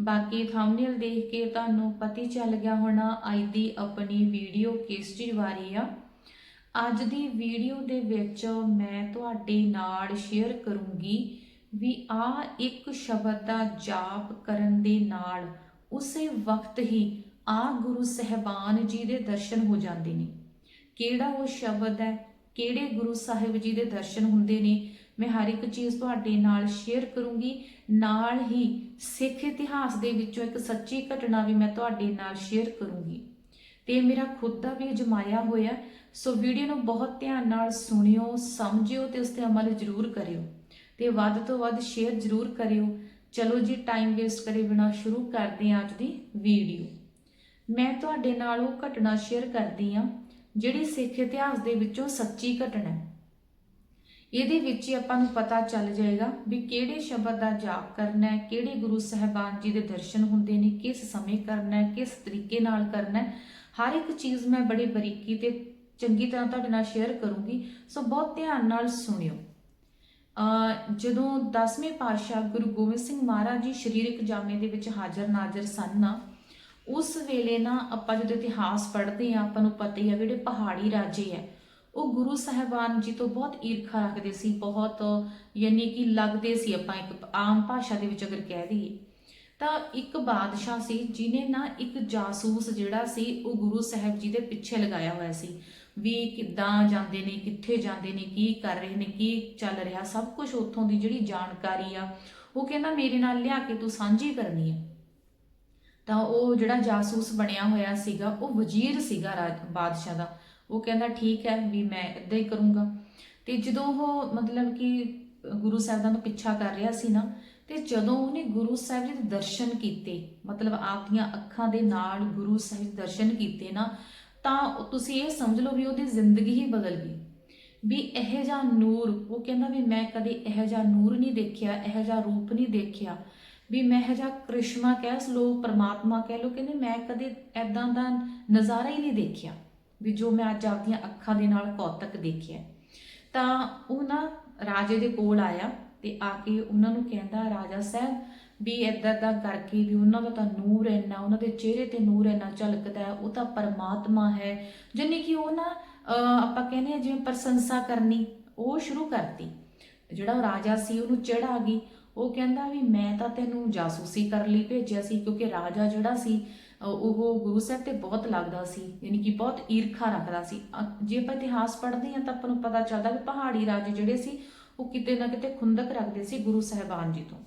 ਬਾਕੀ ਥੰਬਨੇਲ ਦੇਖ ਕੇ ਤੁਹਾਨੂੰ ਪਤਾ ਚੱਲ ਗਿਆ ਹੋਣਾ, ਅੱਜ ਦੀ ਆਪਣੀ ਵੀਡੀਓ ਕਿਸ ਚੀਜ਼ ਬਾਰੇ ਆ। ਅੱਜ ਦੀ ਵੀਡੀਓ ਦੇ ਵਿੱਚ ਮੈਂ ਤੁਹਾਡੇ ਨਾਲ ਸ਼ੇਅਰ ਕਰੂੰਗੀ ਵੀ ਆ ਇੱਕ ਸ਼ਬਦ ਦਾ ਜਾਪ ਕਰਨ ਦੇ ਨਾਲ ਉਸੇ ਵਕਤ ਹੀ ਆ ਗੁਰੂ ਸਹਿਬਾਨ ਜੀ ਦੇ ਦਰਸ਼ਨ ਹੋ ਜਾਂਦੇ ਨੇ। ਕਿਹੜਾ ਉਹ ਸ਼ਬਦ ਹੈ? ਕਿਹੜੇ ਗੁਰੂ ਸਾਹਿਬ ਜੀ ਦੇ ਦਰਸ਼ਨ ਹੁੰਦੇ ਨੇ? ਮੈਂ ਹਰ ਇੱਕ ਚੀਜ਼ ਤੁਹਾਡੇ ਨਾਲ ਸ਼ੇਅਰ ਕਰੂੰਗੀ। ਨਾਲ ਹੀ ਸਿੱਖ ਇਤਿਹਾਸ ਦੇ ਵਿੱਚੋਂ ਇੱਕ ਸੱਚੀ ਘਟਨਾ ਵੀ ਮੈਂ ਤੁਹਾਡੇ ਨਾਲ ਸ਼ੇਅਰ ਕਰੂੰਗੀ। ਤੇ ਮੇਰਾ ਖੁਦ ਦਾ ਵੀ ਅਜਮਾਇਆ ਹੋਇਆ। ਸੋ ਵੀਡੀਓ ਨੂੰ ਬਹੁਤ ਧਿਆਨ ਨਾਲ ਸੁਣਿਓ, ਸਮਝਿਓ ਤੇ ਉਸ ਤੇ ਅਮਲ ਜ਼ਰੂਰ ਕਰਿਓ। ਤੇ ਵੱਧ ਤੋਂ ਵੱਧ ਸ਼ੇਅਰ ਜ਼ਰੂਰ ਕਰਿਓ। ਚਲੋ ਜੀ ਟਾਈਮ ਵੇਸਟ ਕਰੇ ਬਿਨਾ ਸ਼ੁਰੂ ਕਰਦੇ ਹਾਂ ਅੱਜ ਦੀ ਵੀਡੀਓ ਮੈਂ ਤੁਹਾਡੇ ਨਾਲ ਉਹ ਘਟਨਾ ਸ਼ੇਅਰ ਕਰਦੀ ਹਾਂ, ਜਿਹੜੀ ਸਿੱਖ ਇਤਿਹਾਸ ਦੇ ਵਿੱਚੋਂ ਸੱਚੀ ਘਟਨਾ ਹੈ। ਇਹਦੇ ਵਿੱਚ ਹੀ ਆਪਾਂ ਨੂੰ ਪਤਾ ਚੱਲ ਜਾਏਗਾ ਵੀ ਕਿਹੜੇ ਸ਼ਬਦ ਦਾ ਜਾਪ ਕਰਨਾ ਹੈ, ਕਿਹੜੇ ਗੁਰੂ ਸਾਹਿਬਾਨ ਜੀ ਦੇ ਦਰਸ਼ਨ ਹੁੰਦੇ ਨੇ, ਕਿਸ ਸਮੇਂ ਕਰਨਾ ਹੈ, ਕਿਸ ਤਰੀਕੇ ਨਾਲ ਕਰਨਾ ਹੈ। ਹਰ ਇੱਕ ਚੀਜ਼ ਮੈਂ ਬੜੀ ਬਰੀਕੀ ਤੇ ਚੰਗੀ ਤਰ੍ਹਾਂ ਤੁਹਾਡੇ ਨਾਲ ਸ਼ੇਅਰ ਕਰੂੰਗੀ, ਸੋ ਬਹੁਤ ਧਿਆਨ ਨਾਲ ਸੁਣਿਓ। ਜਦੋਂ 10ਵੇਂ ਪਾਤਸ਼ਾਹ ਗੁਰੂ ਗੋਬਿੰਦ ਸਿੰਘ ਮਹਾਰਾਜ ਜੀ ਸਰੀਰਕ ਜਾਮੇ ਦੇ ਵਿੱਚ ਹਾਜ਼ਰ ਨਾਜ਼ਰ ਸਨ ਨਾ, ਉਸ ਵੇਲੇ ਨਾ ਆਪਾਂ ਜਦੋਂ ਇਤਿਹਾਸ ਪੜ੍ਹਦੇ ਆ ਆਪਾਂ ਨੂੰ ਪਤਾ ਹੀ ਆ ਵੀ ਜਿਹੜੇ ਪਹਾੜੀ ਰਾਜੇ ਹੈ ਉਹ ਗੁਰੂ ਸਾਹਿਬਾਨ ਜੀ ਤੋਂ ਬਹੁਤ ਈਰਖਾ ਰੱਖਦੇ ਸੀ, ਬਹੁਤ ਯਾਨੀ ਕਿ ਲੱਗਦੇ ਸੀ ਆਪਾਂ ਇੱਕ ਆਮ ਭਾਸ਼ਾ ਦੇ ਵਿੱਚ ਅਗਰ ਕਹਿ ਦਈਏ। ਤਾਂ ਇੱਕ ਬਾਦਸ਼ਾਹ ਸੀ ਜਿਨੇ ਨਾ ਇੱਕ ਜਾਸੂਸ ਜਿਹੜਾ ਸੀ, ਉਹ ਗੁਰੂ ਸਾਹਿਬ ਜੀ ਦੇ ਪਿੱਛੇ ਲਗਾਇਆ ਹੋਇਆ ਸੀ। ਵੀ ਕਿੱਦਾਂ ਜਾਂਦੇ ਨੇ, ਕਿੱਥੇ ਜਾਂਦੇ ਨੇ, ਕੀ ਕਰ ਰਹੇ ਨੇ, ਕੀ ਚੱਲ ਰਿਹਾ, ਸਭ ਕੁਝ ਉੱਥੋਂ ਦੀ ਜਿਹੜੀ ਜਾਣਕਾਰੀ ਆ, ਉਹ ਕਹਿੰਦਾ ਮੇਰੇ ਨਾਲ ਲਿਆ ਕੇ ਤੂੰ ਸਾਂਝੀ ਕਰਨੀ ਹੈ ਤਾਂ ਉਹ ਜਿਹੜਾ ਜਾਸੂਸ ਬਣਿਆ ਹੋਇਆ ਸੀਗਾ, ਉਹ ਵਜ਼ੀਰ ਸੀਗਾ ਰਾਜ, ਬਾਦਸ਼ਾਹ ਦਾ। ਉਹ ਕਹਿੰਦਾ ਠੀਕ ਹੈ ਵੀ ਮੈਂ ਇਦਾਂ ਹੀ ਕਰੂੰਗਾ। ਤੇ ਜਦੋਂ ਉਹ ਮਤਲਬ ਕਿ ਗੁਰੂ ਸਾਹਿਬਾਨ ਦਾ ਪਿੱਛਾ ਕਰ ਰਿਹਾ ਸੀ ਨਾ, ਤੇ ਜਦੋਂ ਉਹਨੇ ਗੁਰੂ ਸਾਹਿਬ ਜੀ ਦੇ ਦਰਸ਼ਨ ਕੀਤੇ, ਮਤਲਬ ਆਪ ਦੀਆਂ ਅੱਖਾਂ ਦੇ ਨਾਲ ਗੁਰੂ ਸਾਹਿਬ ਦੇ ਦਰਸ਼ਨ ਕੀਤੇ ਨਾ, ਤਾਂ ਤੁਸੀਂ ਇਹ ਸਮਝ ਲਓ ਵੀ ਉਹਦੀ ਜ਼ਿੰਦਗੀ ਹੀ ਬਦਲ ਗਈ। ਵੀ ਇਹ ਜਿਹਾ ਨੂਰ, ਉਹ ਕਹਿੰਦਾ ਵੀ ਮੈਂ ਕਦੇ ਇਹ ਜਿਹਾ ਨੂਰ ਨਹੀਂ ਦੇਖਿਆ, ਇਹ ਜਿਹਾ ਰੂਪ ਨਹੀਂ ਦੇਖਿਆ। ਵੀ ਮੈਂ ਇਹ ਜਿਹਾ ਕ੍ਰਿਸ਼ਮਾ ਕਹਿ ਲੋ ਪਰਮਾਤਮਾ ਕਹਿ ਲੋ ਕਹਿੰਦੇ ਮੈਂ ਕਦੇ ਐਦਾਂ ਦਾ ਨਜ਼ਾਰਾ ਹੀ ਨਹੀਂ ਦੇਖਿਆ। ਵੀ ਜੋ ਮੈਂ ਅੱਜ ਆਪਦੀਆਂ ਅੱਖਾਂ ਦੇ ਨਾਲ ਕੌਤਕ ਦੇਖਿਆ ਤਾਂ ਉਹ ਨਾ ਰਾਜੇ ਦੇ ਕੋਲ ਆਇਆ ਤੇ ਆ ਕੇ ਉਹਨਾਂ ਨੂੰ ਕਹਿੰਦਾ, ਰਾਜਾ ਸਾਹਿਬ, ਵੀ ਏਦਾਂ ਦਾ ਕਰਕੇ ਵੀ ਉਹਨਾਂ ਦਾ ਤਾਂ ਨੂਰ ਇੰਨਾ, ਉਹਨਾਂ ਦੇ ਚਿਹਰੇ ਤੇ ਨੂਰ ਇੰਨਾ ਝਲਕਦਾ ਹੈ, ਉਹ ਤਾਂ ਪਰਮਾਤਮਾ ਹੈ। ਜਿੰਨੀ ਕਿ ਉਹ ਨਾ, ਅਹ, ਆਪਾਂ ਕਹਿੰਦੇ ਆ ਜਿਵੇਂ ਪ੍ਰਸ਼ੰਸਾ ਕਰਨੀ, ਉਹ ਸ਼ੁਰੂ ਕਰਤੀ। ਜਿਹੜਾ ਉਹ ਰਾਜਾ ਸੀ, ਉਹਨੂੰ ਚੜ ਆ ਗਈ। ਉਹ ਕਹਿੰਦਾ ਵੀ ਮੈਂ ਤਾਂ ਤੈਨੂੰ ਜਾਸੂਸੀ ਕਰਨ ਲਈ, ਭੇਜਿਆ ਸੀ, ਕਿਉਂਕਿ ਰਾਜਾ ਜਿਹੜਾ ਸੀ ਉਹ ਗੁਰੂ ਸਾਹਿਬ ਤੇ ਬਹੁਤ ਲੱਗਦਾ ਸੀ, ਯਾਨੀ ਕਿ ਬਹੁਤ ਈਰਖਾ ਰੱਖਦਾ ਸੀ। ਜੇ ਆਪਾਂ ਇਤਿਹਾਸ ਪੜ੍ਹਦੇ ਹਾਂ ਤਾਂ ਆਪਾਂ ਨੂੰ ਪਤਾ ਚੱਲਦਾ ਵੀ ਪਹਾੜੀ ਰਾਜੇ ਜਿਹੜੇ ਸੀ, ਉਹ ਕਿਤੇ ਨਾ ਕਿਤੇ ਖੁੰਦਕ ਰੱਖਦੇ ਸੀ ਗੁਰੂ ਸਾਹਿਬਾਨ ਜੀ ਤੋਂ।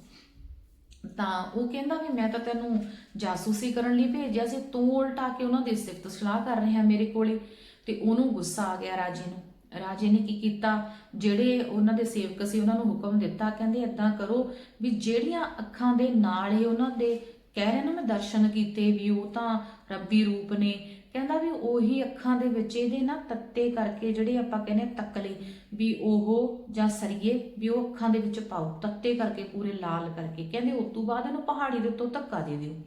ਤਾਂ ਉਹ ਕਹਿੰਦਾ ਵੀ ਮੈਂ ਤਾਂ ਤੈਨੂੰ ਜਾਸੂਸੀ ਕਰਨ ਲਈ ਭੇਜਿਆ ਸੀ, ਤੂੰ ਉਲਟਾ ਕੇ ਉਹਨਾਂ ਦੀ ਸਿਫਤ ਸਲਾਹ ਕਰ ਰਿਹਾ ਮੇਰੇ ਕੋਲੇ। ਤੇ ਉਹਨੂੰ ਗੁੱਸਾ ਆ ਗਿਆ ਰਾਜੇ ਨੂੰ। ਰਾਜੇ ਨੇ ਕੀ ਕੀਤਾ? ਜਿਹੜੇ ਉਹਨਾਂ ਦੇ ਸੇਵਕ ਸੀ ਉਹਨਾਂ ਨੂੰ ਹੁਕਮ ਦਿੱਤਾ, ਕਹਿੰਦੇ ਏਦਾਂ ਕਰੋ ਵੀ ਜਿਹੜੀਆਂ ਅੱਖਾਂ ਦੇ ਨਾਲ ਹੀ ਉਹਨਾਂ ਦੇ ਕਹਿ ਰਹੇ ਨਾ ਮੈਂ ਦਰਸ਼ਨ ਕੀਤੇ ਵੀ ਉਹ ਤਾਂ ਰੱਬੀ ਰੂਪ ਨੇ। ਕਹਿੰਦਾ ਵੀ ਉਹੀ ਅੱਖਾਂ ਦੇ ਵਿੱਚ ਇਹਦੇ ਨਾ ਤੱਤੇ ਕਰਕੇ ਜਿਹੜੇ ਆਪਾਂ ਕਹਿੰਦੇ ਤਕਲੇ, ਵੀ ਉਹ ਜਾਂ ਸਰੀਏ, ਵੀ ਉਹ ਅੱਖਾਂ ਦੇ ਵਿੱਚ ਪਾਓ, ਤੱਤੇ ਕਰਕੇ ਪੂਰੇ ਲਾਲ ਕਰਕੇ। ਕਹਿੰਦੇ ਉਸ ਤੋਂ ਬਾਅਦ ਇਹਨੂੰ ਪਹਾੜੀ ਦੇ ਉੱਤੋਂ ਧੱਕਾ ਦੇ ਦਿਓ।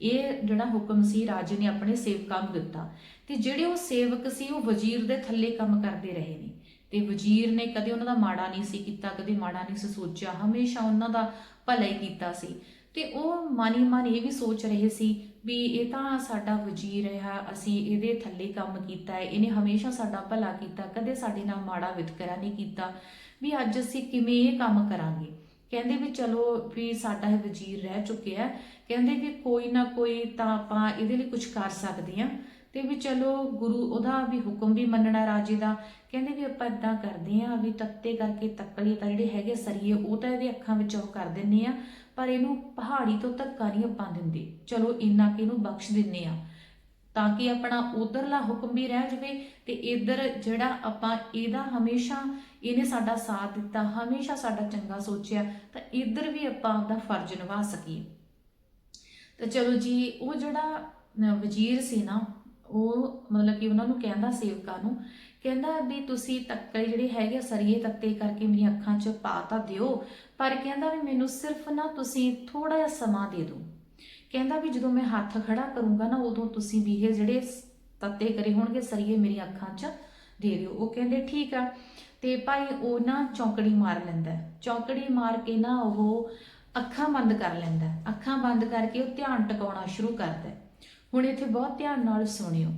ਇਹ ਜਿਹੜਾ ਹੁਕਮ ਸੀ, ਰਾਜੇ ਨੇ ਆਪਣੇ ਸੇਵਕਾਂ ਨੂੰ ਦਿੱਤਾ। ਤੇ ਜਿਹੜੇ ਉਹ ਸੇਵਕ ਸੀ, ਉਹ ਵਜ਼ੀਰ ਦੇ ਥੱਲੇ ਕੰਮ ਕਰਦੇ ਰਹੇ ਨੇ। ਤੇ ਵਜ਼ੀਰ ਨੇ ਕਦੇ ਉਹਨਾਂ ਦਾ ਮਾੜਾ ਨਹੀਂ ਸੀ ਕੀਤਾ, ਕਦੇ ਮਾੜਾ ਨਹੀਂ ਸੀ ਸੋਚਿਆ। ਹਮੇਸ਼ਾ ਉਹਨਾਂ ਦਾ ਭਲਾ ਹੀ ਕੀਤਾ ਸੀ। ਤੇ ਉਹ ਮਾਨੀ ਮਨ ਇਹ ਵੀ ਸੋਚ ਰਹੇ ਸੀ ਵੀ ਇਹ ਤਾਂ ਸਾਡਾ ਵਜ਼ੀਰ ਹੈ, ਅਸੀਂ ਇਹਦੇ ਥੱਲੇ ਕੰਮ ਕੀਤਾ ਹੈ, ਇਹਨੇ ਹਮੇਸ਼ਾ ਸਾਡਾ ਭਲਾ ਕੀਤਾ, ਕਦੇ ਸਾਡੇ ਨਾਲ ਮਾੜਾ ਵਿਤਕਰਾ ਨਹੀਂ ਕੀਤਾ, ਵੀ ਅੱਜ ਅਸੀਂ ਕਿਵੇਂ ਇਹ ਕੰਮ ਕਰਾਂਗੇ? ਕਹਿੰਦੇ ਵੀ ਚਲੋ ਵੀ ਸਾਡਾ ਇਹ ਵਜ਼ੀਰ ਰਹਿ ਚੁੱਕਿਆ ਕਹਿੰਦੇ ਵੀ ਕੋਈ ਨਾ ਕੋਈ ਤਾਂ ਆਪਾਂ ਇਹਦੇ ਲਈ ਕੁਝ ਕਰ ਸਕਦੇ ਹਾਂ। ਤੇ ਵੀ ਚਲੋ ਗੁਰੂ ਉਹਦਾ ਵੀ ਹੁਕਮ ਵੀ ਮੰਨਣਾ ਰਾਜੇ ਦਾ। ਕਹਿੰਦੇ ਵੀ ਆਪਾਂ ਇਦਾਂ ਕਰਦੇ ਆਂ ਵੀ ਤੱਤੇ ਕਰਕੇ ਤੱਕਲੀ ਤਾਂ ਜਿਹੜੇ ਹੈਗੇ ਸਰੀਏ, ਉਹ ਤਾਂ ਇਹਦੇ ਅੱਖਾਂ ਵਿੱਚ ਉਹ ਕਰ ਦਿੰਨੇ ਆ, ਪਰ ਇਹਨੂੰ ਪਹਾੜੀ ਤੋਂ ਧੱਕਾ ਨਹੀਂ ਆਪਾਂ ਦਿੰਦੇ। ਚਲੋ ਇੰਨਾ ਕਿ ਇਹਨੂੰ ਬਖਸ਼ ਦਿੰਨੇ ਆ ਤਾਂ ਕਿ ਆਪਣਾ ਉਧਰਲਾ ਹੁਕਮ ਵੀ ਰਹਿ ਜਾਵੇ ਤੇ ਇਧਰ ਜਿਹੜਾ ਆਪਾਂ ਇਹਦਾ ਹਮੇਸ਼ਾ ਇਹਨੇ ਸਾਡਾ ਸਾਥ ਦਿੱਤਾ, ਹਮੇਸ਼ਾ ਸਾਡਾ ਚੰਗਾ ਸੋਚਿਆ, ਤਾਂ ਇਧਰ ਵੀ ਆਪਾਂ ਆਪਦਾ ਫਰਜ਼ ਨਿਭਾ ਸਕੀਏ। ਤਾਂ ਚਲੋ ਜੀ, ਉਹ ਜਿਹੜਾ ਵਜ਼ੀਰ ਸੀ ਨਾ ਉਹ ਮਤਲਬ ਕਿ ਉਹਨਾਂ ਨੂੰ ਕਹਿੰਦਾ ਸੇਵਕਾਂ ਨੂੰ ਕਹਿੰਦਾ ਵੀ ਤੁਸੀਂ ਤੱਕੜੇ ਜਿਹੜੇ ਹੈਗੇ ਆ, ਸਰੀਏ ਤੱਤੇ ਕਰਕੇ ਮੇਰੀਆਂ ਅੱਖਾਂ 'ਚ ਪਾ ਤਾਂ ਦਿਓ ਪਰ ਕਹਿੰਦਾ ਵੀ ਮੈਨੂੰ ਸਿਰਫ ਨਾ ਤੁਸੀਂ ਥੋੜਾ ਜਿਹਾ ਸਮਾਂ ਦੇ ਦਿਓ। ਕਹਿੰਦਾ ਵੀ ਜਦੋਂ ਮੈਂ ਹੱਥ ਖੜਾ ਕਰੂੰਗਾ ਨਾ ਉਦੋਂ ਤੁਸੀਂ ਵੀ ਇਹ ਜਿਹੜੇ ਤੱਤੇ ਕਰੇ ਹੋਣਗੇ ਸਰੀਏ ਮੇਰੀਆਂ ਅੱਖਾਂ 'ਚ ਦੇ ਦਿਓ। ਉਹ ਕਹਿੰਦੇ ਠੀਕ ਆ ਤੇ ਭਾਈ ਉਹ ਨਾ ਚੌਂਕੜੀ ਮਾਰ ਲੈਂਦਾ ਚੌਂਕੜੀ ਮਾਰ ਕੇ ਨਾ ਉਹ ਅੱਖਾਂ ਬੰਦ ਕਰ ਲੈਂਦਾ ਅੱਖਾਂ ਬੰਦ ਕਰਕੇ ਉਹ ਧਿਆਨ ਟਿਕਾਉਣਾ ਸ਼ੁਰੂ ਕਰਦਾ ਹੁਣ ਇੱਥੇ ਬਹੁਤ ਧਿਆਨ ਨਾਲ ਸੁਣਿਓ।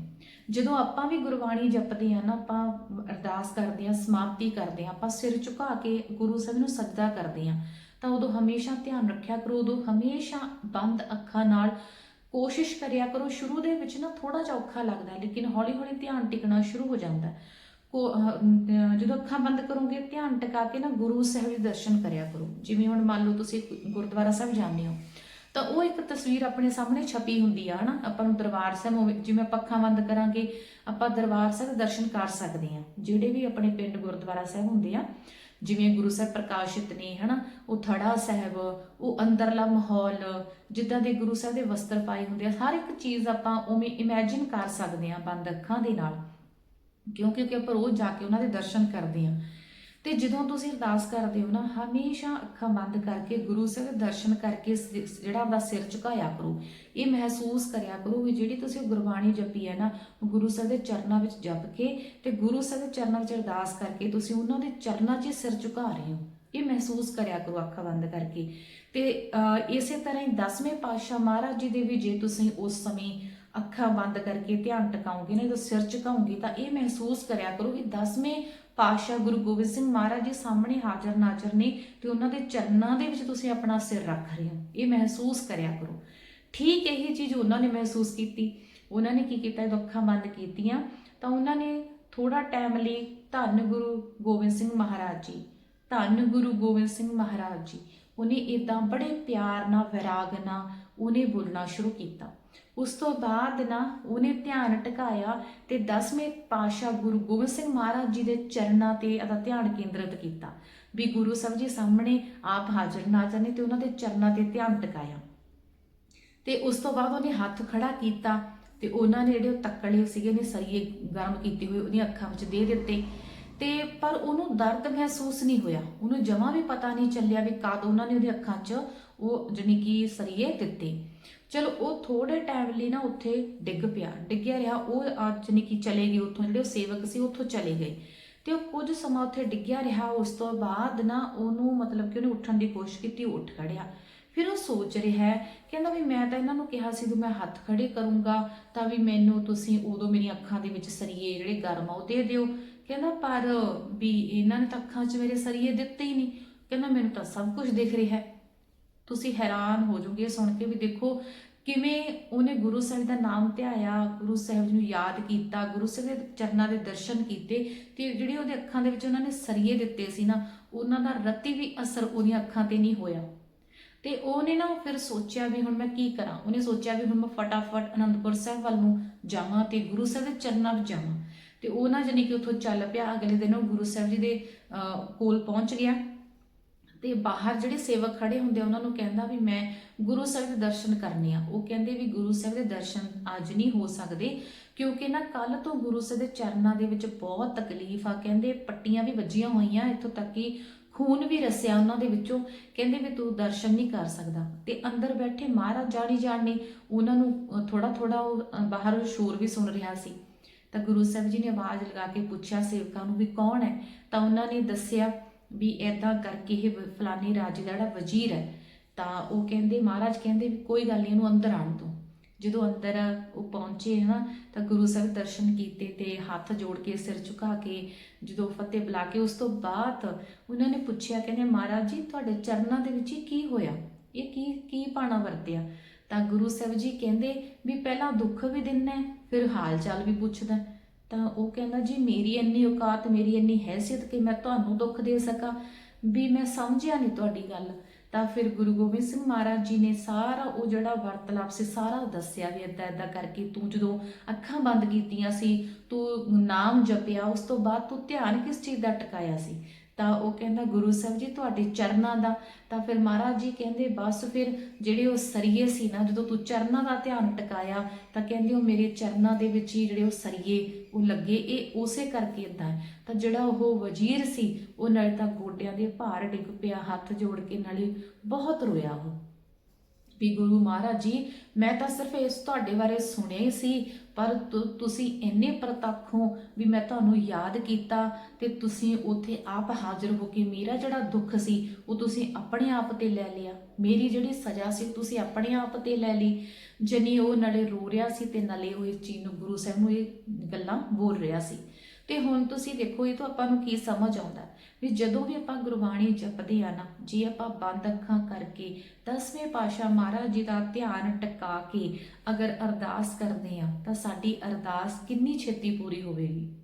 ਜਦੋਂ ਆਪਾਂ ਵੀ ਗੁਰਬਾਣੀ ਜਪਦੇ ਆ ਨਾ, ਆਪਾਂ ਅਰਦਾਸ ਕਰਦੇ ਆ ਸਮਾਪਤੀ ਕਰਦੇ ਆ ਆਪਾਂ ਸਿਰ ਝੁਕਾ ਕੇ ਗੁਰੂ ਸਾਹਿਬ ਨੂੰ ਸਜਦਾ ਕਰਦੇ ਆ ਤਾਂ ਉਦੋਂ ਹਮੇਸ਼ਾ ਧਿਆਨ ਰੱਖਿਆ ਕਰੋ, ਉਦੋਂ ਹਮੇਸ਼ਾ ਬੰਦ ਅੱਖਾਂ ਨਾਲ ਕੋਸ਼ਿਸ਼ ਕਰਿਆ ਕਰੋ। ਸ਼ੁਰੂ ਦੇ ਵਿੱਚ ਨਾ ਥੋੜਾ ਜਿਹਾ ਔਖਾ ਲੱਗਦਾ ਲੇਕਿਨ ਹੌਲੀ ਹੌਲੀ ਧਿਆਨ ਟਿਕਣਾ ਸ਼ੁਰੂ ਹੋ ਜਾਂਦਾ ਕੋ ਜਦੋਂ ਅੱਖਾਂ ਬੰਦ ਕਰੋਗੇ, ਧਿਆਨ ਟਿਕਾ ਕੇ ਨਾ ਗੁਰੂ ਸਾਹਿਬ ਦੇ ਦਰਸ਼ਨ ਕਰਿਆ ਕਰੋ। ਜਿਵੇਂ ਹੁਣ ਮੰਨ ਲਓ ਤੁਸੀਂ ਗੁਰਦੁਆਰਾ ਸਾਹਿਬ ਜਾਂਦੇ ਹੋ ਤਾਂ ਉਹ ਇੱਕ ਤਸਵੀਰ ਆਪਣੇ ਸਾਹਮਣੇ ਛਪੀ ਹੁੰਦੀ ਆ, ਹਨਾ? ਆਪਾਂ ਨੂੰ ਦਰਬਾਰ ਸਾਹਿਬ ਜਿਵੇਂ ਆਪਾਂ ਅੱਖਾਂ ਬੰਦ ਕਰਾਂਗੇ, ਆਪਾਂ ਦਰਬਾਰ ਸਾਹਿਬ ਦੇ ਦਰਸ਼ਨ ਕਰ ਸਕਦੇ ਹਾਂ ਜਿਹੜੇ ਵੀ ਆਪਣੇ ਪਿੰਡ ਗੁਰਦੁਆਰਾ ਸਾਹਿਬ ਹੁੰਦੇ ਆ, ਜਿਵੇਂ ਗੁਰੂ ਸਾਹਿਬ ਪ੍ਰਕਾਸ਼ਿਤ ਨੇ, ਹਨਾ? ਉਹ ਥੜਾ ਸਾਹਿਬ, ਉਹ ਅੰਦਰਲਾ ਮਾਹੌਲ, ਜਿੱਦਾਂ ਦੇ ਗੁਰੂ ਸਾਹਿਬ ਦੇ ਵਸਤਰ ਪਾਏ ਹੁੰਦੇ ਆ, ਹਰ ਇੱਕ ਚੀਜ਼ ਆਪਾਂ ਉਵੇਂ ਇਮੇਜਿਨ ਕਰ ਸਕਦੇ ਆ, ਬੰਦ ਅੱਖਾਂ ਦੇ ਨਾਲ। ਕਿਉਂ ਕਿਉਂਕਿ ਆਪਾਂ ਰੋਜ਼ ਜਾ ਕੇ ਉਹਨਾਂ ਦੇ ਦਰਸ਼ਨ ਕਰਦੇ ਹਾਂ ਤੇ ਜਦੋਂ ਤੁਸੀਂ ਅਰਦਾਸ ਕਰਦੇ ਹੋ ਨਾ ਹਮੇਸ਼ਾ ਅੱਖਾਂ ਬੰਦ ਕਰਕੇ ਗੁਰੂ ਸਾਹਿਬ ਦੇ ਦਰਸ਼ਨ ਕਰਕੇ ਜਿਹੜਾ ਆਪਦਾ ਸਿਰ ਝੁਕਾਇਆ ਕਰੋ। ਇਹ ਮਹਿਸੂਸ ਕਰਿਆ ਕਰੋ ਵੀ ਜਿਹੜੀ ਤੁਸੀਂ ਗੁਰਬਾਣੀ ਜਪੀ ਹੈ ਨਾ ਗੁਰੂ ਸਾਹਿਬ ਦੇ ਚਰਨਾਂ ਵਿੱਚ ਜਪ ਕੇ ਤੇ ਗੁਰੂ ਸਾਹਿਬ ਦੇ ਚਰਨਾਂ ਵਿੱਚ ਅਰਦਾਸ ਕਰਕੇ ਤੁਸੀਂ ਉਹਨਾਂ ਦੇ ਚਰਨਾਂ 'ਚ ਹੀ ਸਿਰ ਝੁਕਾ ਰਹੇ ਹੋ। ਇਹ ਮਹਿਸੂਸ ਕਰਿਆ ਕਰੋ ਅੱਖਾਂ ਬੰਦ ਕਰਕੇ। ਤੇ ਅਹ, ਇਸੇ ਤਰ੍ਹਾਂ ਹੀ 10ਵੇਂ ਪਾਤਸ਼ਾਹ ਮਹਾਰਾਜ ਜੀ ਦੇ ਵੀ ਜੇ ਤੁਸੀਂ ਉਸ ਸਮੇਂ ਅੱਖਾਂ ਬੰਦ ਕਰਕੇ ਧਿਆਨ ਟਿਕਾਓਗੇ ਨਾ ਜਦੋਂ ਸਿਰ ਝੁਕਾਉਂਗੇ ਤਾਂ ਇਹ ਮਹਿਸੂਸ ਕਰਿਆ ਕਰੋ ਕਿ 10ਵੇਂ ਪਾਤਸ਼ਾਹ ਗੁਰੂ ਗੋਬਿੰਦ ਸਿੰਘ ਮਹਾਰਾਜ ਜੀ ਸਾਹਮਣੇ ਹਾਜ਼ਰ ਨਾਜ਼ਰ ਨੇ ਤੇ ਉਹਨਾਂ ਦੇ ਚਰਨਾਂ ਦੇ ਵਿੱਚ ਤੁਸੀਂ ਆਪਣਾ ਸਿਰ ਰੱਖ ਰਹੇ ਹੋ। ਇਹ ਮਹਿਸੂਸ ਕਰਿਆ ਕਰੋ। ਠੀਕ ਇਹ ਚੀਜ਼ ਉਹਨਾਂ ਨੇ ਮਹਿਸੂਸ ਕੀਤੀ। ਉਹਨਾਂ ਨੇ ਕੀ ਕੀਤਾ? ਜਦੋਂ ਅੱਖਾਂ ਬੰਦ ਕੀਤੀਆਂ। ਤਾਂ ਉਹਨਾਂ ਨੇ ਥੋੜਾ ਟਾਈਮ ਲਈ ਧੰਨ ਗੁਰੂ ਗੋਬਿੰਦ ਸਿੰਘ ਮਹਾਰਾਜ ਜੀ, ਧੰਨ ਗੁਰੂ ਗੋਬਿੰਦ ਸਿੰਘ ਮਹਾਰਾਜ ਜੀ, ਉਹਨੇ ਇਦਾਂ ਬੜੇ ਪਿਆਰ ਨਾਲ, ਵਿਰਾਗ ਨਾਲ ਉਹਨੇ ਬੋਲਣਾ ਸ਼ੁਰੂ ਕੀਤਾ। ਉਸ ਤੋਂ ਬਾਅਦ ਨਾ ਉਹਨੇ ਧਿਆਨ ਟਿਕਾਇਆ ਤੇ 10ਵੇਂ ਪਾਤਸ਼ਾਹ ਗੁਰੂ ਗੋਬਿੰਦ ਸਿੰਘ ਮਹਾਰਾਜ ਜੀ ਦੇ ਚਰਨਾਂ ਤੇ ਅਦਾ ਧਿਆਨ ਕੇਂਦਰਿਤ ਕੀਤਾ। ਵੀ ਗੁਰੂ ਸਾਹਿਬ ਜੀ ਸਾਹਮਣੇ ਆਪ ਹਾਜ਼ਰ ਨਾਜ਼ਰ ਨੇ ਤੇ ਉਹਨਾਂ ਦੇ ਚਰਨਾਂ ਤੇ ਧਿਆਨ ਟਿਕਾਇਆ। ਤੇ ਉਸ ਤੋਂ ਬਾਅਦ ਉਹਨੇ ਹੱਥ ਖੜਾ ਕੀਤਾ ਤੇ ਉਹਨਾਂ ਨੇ ਜਿਹੜੇ ਉਹ ਤੱਕੜੇ ਸੀਗੇ ਨੇ ਸਰੀਏ ਗਰਮ ਕੀਤੇ ਹੋਏ, ਉਹਦੀਆਂ ਅੱਖਾਂ ਵਿੱਚ ਦੇ ਦਿੱਤੇ। ਤੇ ਪਰ ਉਹਨੂੰ ਦਰਦ ਮਹਿਸੂਸ ਨਹੀਂ ਹੋਇਆ। ਉਹਨੂੰ ਜਮਾ ਵੀ ਪਤਾ ਨਹੀਂ ਚੱਲਿਆ ਵੀ ਕਦ ਉਹਨਾਂ ਨੇ ਉਹਦੀਆਂ ਅੱਖਾਂ 'ਚ ਉਹ ਜਾਣੀ ਕਿ ਸਰੀਏ ਦਿੱਤੇ। ਚਲੋ ਉਹ ਥੋੜੇ ਟਾਈਮ ਲਈ ਨਾ ਉੱਥੇ ਡਿੱਗ ਪਿਆ। ਡਿੱਗਿਆ ਰਿਹਾ ਉਹ ਅਹ, ਜਾਣੀ ਕਿ ਚਲੇ ਗਏ ਉੱਥੋਂ ਜਿਹੜੇ ਉਹ ਸੇਵਕ ਸੀ ਉੱਥੋਂ ਚਲੇ ਗਏ। ਤੇ ਉਹ ਕੁਝ ਸਮਾਂ ਉੱਥੇ ਡਿੱਗਿਆ ਰਿਹਾ। ਉਸ ਤੋਂ ਬਾਅਦ ਨਾ ਉਹਨੂੰ ਮਤਲਬ ਕਿ ਉਹਨੇ ਉੱਠਣ ਦੀ ਕੋਸ਼ਿਸ਼ ਕੀਤੀ ਉਹ ਉੱਠ ਖੜਿਆ। ਫਿਰ ਉਹ ਸੋਚ ਰਿਹਾ ਹੈ ਕਹਿੰਦਾ ਵੀ ਮੈਂ ਤਾਂ ਇਹਨਾਂ ਨੂੰ ਕਿਹਾ ਸੀ ਕਿ ਮੈਂ ਹੱਥ ਖੜੇ ਕਰੂੰਗਾ ਤਾਂ ਵੀ ਮੈਨੂੰ ਤੁਸੀਂ ਉਦੋਂ ਮੇਰੀਆਂ ਅੱਖਾਂ ਦੇ ਵਿੱਚ ਸਰੀਏ ਜਿਹੜੇ ਗਰਮ ਆ ਉਹ ਦੇ ਦਿਓ। ਕਹਿੰਦਾ ਪਰ ਵੀ ਇਹਨਾਂ ਨੇ ਤਾਂ ਅੱਖਾਂ 'ਚ ਮੇਰੇ ਸਰੀਏ ਦਿੱਤੇ ਹੀ ਨਹੀਂ। ਕਹਿੰਦਾ ਮੈਨੂੰ ਤਾਂ ਸਭ ਕੁਝ ਦਿਖ ਰਿਹਾ। ਹੈ ਤੁਸੀਂ ਹੈਰਾਨ ਹੋ ਜਾਓਗੇ ਸੁਣ ਕੇ ਵੀ ਦੇਖੋ ਕਿਵੇਂ ਉਹਨੇ ਗੁਰੂ ਸਾਹਿਬ ਦਾ ਨਾਮ ਧਿਆਇਆ, ਗੁਰੂ ਸਾਹਿਬ ਨੂੰ ਯਾਦ ਕੀਤਾ, ਗੁਰੂ ਸਾਹਿਬ ਦੇ ਚਰਨਾਂ ਦੇ ਦਰਸ਼ਨ ਕੀਤੇ ਤੇ ਜਿਹੜੇ ਉਹਦੇ ਅੱਖਾਂ ਦੇ ਵਿੱਚ ਉਹਨਾਂ ਨੇ ਸਰੀਏ ਦਿੱਤੇ ਸੀ ਨਾ, ਉਹਨਾਂ ਦਾ ਰਤੀ ਵੀ ਅਸਰ ਉਹਦੀਆਂ ਅੱਖਾਂ ਤੇ ਨਹੀਂ ਹੋਇਆ। ਤੇ ਉਹਨੇ ਨਾ ਫਿਰ ਸੋਚਿਆ ਵੀ ਹੁਣ ਮੈਂ ਕੀ ਕਰਾਂ? ਉਹਨੇ ਸੋਚਿਆ ਵੀ ਹੁਣ ਮੈਂ ਫਟਾਫਟ ਅਨੰਦਪੁਰ ਸਾਹਿਬ ਵੱਲ ਨੂੰ ਜਾਵਾਂ ਤੇ ਗੁਰੂ ਸਾਹਿਬ ਦੇ ਚਰਨਾਂ ਵਿੱਚ ਜਾਵਾਂ। ਤੇ ਉਹ ਨਾ ਜਾਣੀ ਕਿ ਉੱਥੋਂ ਚੱਲ ਪਿਆ, ਅਗਲੇ ਦਿਨ ਉਹ ਗੁਰੂ ਸਾਹਿਬ ਜੀ ਦੇ ਕੋਲ ਪਹੁੰਚ ਗਿਆ। ਤੇ ਬਾਹਰ ਜਿਹੜੇ ਸੇਵਕ ਖੜੇ ਹੁੰਦੇ ਆ, ਉਹਨਾਂ ਨੂੰ ਕਹਿੰਦਾ ਵੀ ਮੈਂ ਗੁਰੂ ਸਾਹਿਬ ਦੇ ਦਰਸ਼ਨ ਕਰਨੇ ਆ। ਉਹ ਕਹਿੰਦੇ ਵੀ ਗੁਰੂ ਸਾਹਿਬ ਦੇ ਦਰਸ਼ਨ ਅੱਜ ਨਹੀਂ ਹੋ ਸਕਦੇ, ਕਿਉਂਕਿ ਨਾ ਕੱਲ ਤੋਂ ਗੁਰੂ ਸਾਹਿਬ ਦੇ ਚਰਨਾਂ ਦੇ ਵਿੱਚ ਬਹੁਤ ਤਕਲੀਫ ਆ। ਕਹਿੰਦੇ ਪੱਟੀਆਂ ਵੀ ਵੱਜੀਆਂ ਹੋਈਆਂ, ਇੱਥੋਂ ਤੱਕ ਕਿ ਖੂਨ ਵੀ ਰਸਿਆ ਉਹਨਾਂ ਦੇ ਵਿੱਚੋਂ। ਕਹਿੰਦੇ ਵੀ ਤੂੰ ਦਰਸ਼ਨ ਨਹੀਂ ਕਰ ਸਕਦਾ। ਤੇ ਅੰਦਰ ਬੈਠੇ ਮਹਾਰਾਜ ਜਾਣੀ ਜਾਣੀ ਉਹਨਾਂ ਨੂੰ ਥੋੜਾ ਥੋੜਾ ਬਾਹਰ ਸ਼ੋਰ ਵੀ ਸੁਣ ਰਿਹਾ ਸੀ। ਤਾਂ ਗੁਰੂ ਸਾਹਿਬ ਜੀ ਨੇ ਆਵਾਜ਼ ਲਗਾ ਕੇ ਪੁੱਛਿਆ ਸੇਵਕਾਂ ਨੂੰ ਵੀ ਕੌਣ ਹੈ? ਤਾਂ ਉਹਨਾਂ ਨੇ ਦੱਸਿਆ ਵੀ ਐਦਾਂ ਕਰਕੇ ਇਹ ਫਲਾਨੀ ਰਾਜੇ ਦਾ ਜਿਹੜਾ ਵਜ਼ੀਰ ਹੈ, ਤਾਂ ਉਹ ਕਹਿੰਦੇ, ਮਹਾਰਾਜ ਕਹਿੰਦੇ ਵੀ ਕੋਈ ਗੱਲ ਨਹੀਂ, ਇਹਨੂੰ ਅੰਦਰ ਆਣ ਦੋ ਜਦੋਂ ਅੰਦਰ ਉਹ ਪਹੁੰਚੇ ਨਾ ਤਾਂ ਗੁਰੂ ਸਾਹਿਬ ਦਰਸ਼ਨ ਕੀਤੇ ਤੇ ਹੱਥ ਜੋੜ ਕੇ, ਸਿਰ ਝੁਕਾ ਕੇ ਜਦੋਂ ਫਤਿਹ ਬੁਲਾ ਕੇ, ਉਸ ਤੋਂ ਬਾਅਦ ਉਹਨਾਂ ਨੇ ਪੁੱਛਿਆ, ਕਹਿੰਦੇ, ਮਹਾਰਾਜ ਜੀ, ਤੁਹਾਡੇ ਚਰਨਾਂ ਦੇ ਵਿੱਚ ਇਹ ਕੀ ਹੋਇਆ? ਇਹ ਕੀ ਕੀ ਪਾਣਾ ਵਰਤਿਆ? ਤਾਂ ਗੁਰੂ ਸਾਹਿਬ ਜੀ ਕਹਿੰਦੇ ਵੀ ਪਹਿਲਾਂ ਦੁੱਖ ਵੀ ਦਿੰਦਾ ਫਿਰ ਹਾਲ ਚਾਲ ਵੀ ਪੁੱਛਦਾ ਤਾਂ ਉਹ ਕਹਿੰਦਾ, ਜੀ ਮੇਰੀ ਇੰਨੀ ਔਕਾਤ, ਮੇਰੀ ਇੰਨੀ ਹੈਸੀਅਤ ਕਿ ਮੈਂ ਤੁਹਾਨੂੰ ਦੁੱਖ ਦੇ ਸਕਾਂ, ਵੀ ਮੈਂ ਸਮਝਿਆ ਨਹੀਂ ਤੁਹਾਡੀ ਗੱਲ। ਤਾਂ ਫਿਰ ਗੁਰੂ ਗੋਬਿੰਦ ਸਿੰਘ ਮਹਾਰਾਜ ਜੀ ਨੇ ਸਾਰਾ ਉਹ ਜਿਹੜਾ ਵਰਤਲਾਪ ਸੀ, ਸਾਰਾ ਦੱਸਿਆ ਵੀ ਏਦਾਂ ਏਦਾਂ ਕਰਕੇ ਤੂੰ ਜਦੋਂ ਅੱਖਾਂ ਬੰਦ ਕੀਤੀਆਂ ਸੀ, ਤੂੰ ਨਾਮ ਜਪਿਆ, ਉਸ ਤੋਂ ਬਾਅਦ ਤੂੰ ਧਿਆਨ ਕਿਸ ਚੀਜ਼ ਦਾ ਟਿਕਾਇਆ ਸੀ? ਤਾਂ ਉਹ ਕਹਿੰਦਾ, ਗੁਰੂ ਸਾਹਿਬ ਜੀ, ਤੁਹਾਡੇ ਚਰਨਾਂ ਦਾ। ਤਾਂ ਫਿਰ ਮਹਾਰਾਜ ਜੀ ਕਹਿੰਦੇ, ਬਸ ਫਿਰ ਜਿਹੜੇ ਉਹ ਸਰੀਏ ਸੀ ਨਾ, ਜਦੋਂ ਤੂੰ ਚਰਨਾਂ ਦਾ ਧਿਆਨ ਟਿਕਾਇਆ, ਤਾਂ ਕਹਿੰਦੇ ਉਹ ਮੇਰੇ ਚਰਨਾਂ ਦੇ ਵਿੱਚ ਹੀ ਜਿਹੜੇ ਉਹ ਸਰੀਏ ਉਹ ਲੱਗੇ, ਇਹ ਉਸੇ ਕਰਕੇ ਇਦਾਂ ਹੈ। ਤਾਂ ਜਿਹੜਾ ਉਹ ਵਜ਼ੀਰ ਸੀ, ਉਹ ਨਾਲੇ ਤਾਂ ਗੋਡਿਆਂ ਦੇ ਭਾਰ ਡਿੱਗ ਪਿਆ, ਹੱਥ ਜੋੜ ਕੇ ਨਾਲੇ ਬਹੁਤ ਰੋਇਆ ਉਹ। ਵੀ ਗੁਰੂ ਮਹਾਰਾਜ ਜੀ, ਮੈਂ ਤਾਂ ਸਿਰਫ ਇਸ ਤੁਹਾਡੇ ਬਾਰੇ ਸੁਣਿਆ ਹੀ ਸੀ ਪਰ ਤੁਸੀਂ ਇੰਨੇ ਪ੍ਰਤੱਖ ਹੋ ਵੀ ਮੈਂ ਤੁਹਾਨੂੰ ਯਾਦ ਕੀਤਾ ਤੇ ਤੁਸੀਂ ਉੱਥੇ ਆਪ ਹਾਜ਼ਰ ਹੋ ਕੇ ਮੇਰਾ ਜਿਹੜਾ ਦੁੱਖ ਸੀ, ਉਹ ਤੁਸੀਂ ਆਪਣੇ ਆਪ ਤੇ ਲੈ ਲਿਆ। ਮੇਰੀ ਜਿਹੜੀ ਸਜ਼ਾ ਸੀ ਤੁਸੀਂ ਆਪਣੇ ਆਪ ਤੇ ਲੈ ਲਈ। ਜਨੀ ਉਹ ਨਾਲੇ ਰੋ ਰਿਹਾ ਸੀ ਤੇ ਨਾਲੇ ਉਹ ਇਸ ਚੀਜ਼ ਨੂੰ ਗੁਰੂ ਸਾਹਿਬ ਨੂੰ ਇਹ ਗੱਲਾਂ ਬੋਲ ਰਿਹਾ ਸੀ। ਤੇ ਹੁਣ ਤੁਸੀਂ ਦੇਖੋ, ਇਹ ਤੋਂ ਆਪਾਂ ਨੂੰ ਕੀ ਸਮਝ ਆਉਂਦਾ? ਵੀ ਜਦੋਂ ਵੀ ਆਪਾਂ ਗੁਰਬਾਣੀ ਜਪਦੇ ਆ ਨਾ, ਜੇ ਆਪਾਂ ਬੰਦ ਅੱਖਾਂ ਕਰਕੇ ਦਸਵੇਂ ਪਾਸ਼ਾ ਮਹਾਰਾਜ ਜੀ ਦਾ ਧਿਆਨ ਟਿਕਾ ਕੇ ਅਗਰ ਅਰਦਾਸ ਕਰਦੇ ਆ, ਤਾਂ ਸਾਡੀ ਅਰਦਾਸ ਕਿੰਨੀ ਛੇਤੀ ਪੂਰੀ ਹੋਵੇਗੀ?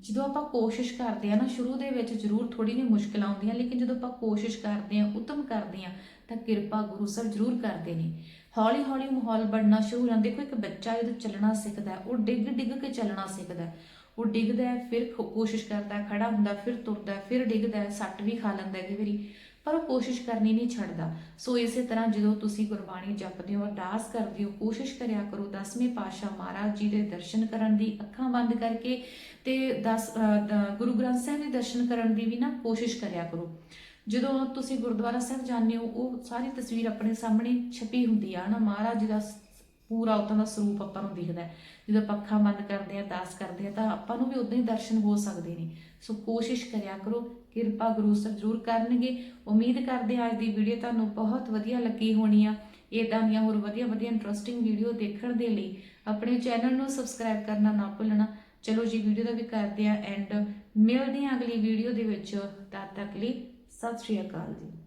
ਜਦੋਂ ਆਪਾਂ ਕੋਸ਼ਿਸ਼ ਕਰਦੇ ਆ ਨਾ, ਸ਼ੁਰੂ ਦੇ ਵਿੱਚ ਜ਼ਰੂਰ ਥੋੜੀ ਜਿਹੀ ਮੁਸ਼ਕਲ ਆਉਂਦੀਆਂ, ਲੇਕਿਨ ਜਦੋਂ ਆਪਾਂ ਕੋਸ਼ਿਸ਼ ਕਰਦੇ ਆ, ਉਤਮ ਕਰਦੇ ਆ, ਤਾਂ ਕਿਰਪਾ ਗੁਰੂ ਸਾਹਿਬ ਜ਼ਰੂਰ ਕਰਦੇ ਨੇ। ਹੌਲੀ ਹੌਲੀ ਮਾਹੌਲ ਬਣਨਾ ਸ਼ੁਰੂ ਹੋ ਜਾਂਦਾ। ਦੇਖੋ, ਇੱਕ ਬੱਚਾ ਜਦੋਂ ਚੱਲਣਾ ਸਿੱਖਦਾ, ਉਹ ਡਿੱਗ ਡਿੱਗ ਕੇ ਚੱਲਣਾ ਸਿੱਖਦਾ। ਉਹ ਡਿੱਗਦਾ ਹੈ, ਫਿਰ ਖੋ- ਕੋਸ਼ਿਸ਼ ਕਰਦਾ ਖੜਾ ਹੁੰਦਾ ਫਿਰ ਤੁਰਦਾ ਫਿਰ ਡਿੱਗਦਾ ਸੱਟ ਵੀ ਖਾ ਲੈਂਦਾ ਕਈ ਵਾਰੀ ਪਰ ਉਹ ਕੋਸ਼ਿਸ਼ ਕਰਨੀ ਨਹੀਂ ਛੱਡਦਾ। ਸੋ ਇਸੇ ਤਰ੍ਹਾਂ ਜਦੋਂ ਤੁਸੀਂ ਗੁਰਬਾਣੀ ਜਪਦੇ ਹੋ ਅਰਦਾਸ ਕਰਦੇ ਹੋ ਕੋਸ਼ਿਸ਼ ਕਰਿਆ ਕਰੋ ਦਸਵੇਂ ਪਾਤਸ਼ਾਹ ਮਹਾਰਾਜ ਜੀ ਦੇ ਦਰਸ਼ਨ ਕਰਨ ਦੀ ਅੱਖਾਂ ਬੰਦ ਕਰਕੇ ਤੇ ਦਸ ਅਹ, ਦ- ਗੁਰੂ ਗ੍ਰੰਥ ਸਾਹਿਬ ਦੇ ਦਰਸ਼ਨ ਕਰਨ ਦੀ ਵੀ ਨਾ ਕੋਸ਼ਿਸ਼ ਕਰਿਆ ਕਰੋ। ਜਦੋਂ ਤੁਸੀਂ ਗੁਰਦੁਆਰਾ ਸਾਹਿਬ ਜਾਂਦੇ ਹੋ ਉਹ ਸਾਰੀ ਤਸਵੀਰ ਆਪਣੇ ਸਾਹਮਣੇ ਛਪੀ ਹੁੰਦੀ ਆ ਨਾ ਮਹਾਰਾਜ ਜੀ ਦਾ ਪੂਰਾ ਉਤਾਂ ਦਾ ਸਰੂਪ ਆਪਾਂ ਨੂੰ ਦਿਖਦਾ ਜਦੋਂ ਆਪਾਂ ਅੱਖਾਂ ਬੰਦ ਕਰਦੇ ਆ ਅਰਦਾਸ ਕਰਦੇ ਆ ਤਾਂ ਆਪਾਂ ਨੂੰ ਵੀ ਉਦਾਂ ਹੀ ਦਰਸ਼ਨ ਹੋ ਸਕਦੇ ਨੇ। ਸੋ ਕੋਸ਼ਿਸ਼ ਕਰਿਆ ਕਰੋ, ਕਿਰਪਾ ਗੁਰੂ ਸਾਹਿਬ ਜ਼ਰੂਰ ਕਰਨਗੇ। ਉਮੀਦ ਕਰਦੇ ਹਾਂ ਅੱਜ ਦੀ ਵੀਡੀਓ ਤੁਹਾਨੂੰ ਬਹੁਤ ਵਧੀਆ ਲੱਗੀ ਹੋਣੀ ਆ। ਇਦਾਂ ਦੀਆਂ ਹੋਰ ਵਧੀਆ ਵਧੀਆ ਇੰਟਰਸਟਿੰਗ ਵੀਡੀਓ ਦੇਖਣ ਦੇ ਲਈ ਆਪਣੇ ਚੈਨਲ ਨੂੰ ਸਬਸਕ੍ਰਾਈਬ ਕਰਨਾ ਨਾ ਭੁੱਲਣਾ। ਚਲੋ ਜੀ ਵੀਡੀਓ ਦਾ ਵੀ ਕਰਦੇ ਆ ਐਂਡ ਮਿਲਦੇ ਹਾਂ ਅਗਲੀ ਵੀਡੀਓ ਦੇ ਵਿੱਚ। ਤਦ ਤੱਕ ਲਈ ਸਤਿ ਸ਼੍ਰੀ ਅਕਾਲ ਜੀ।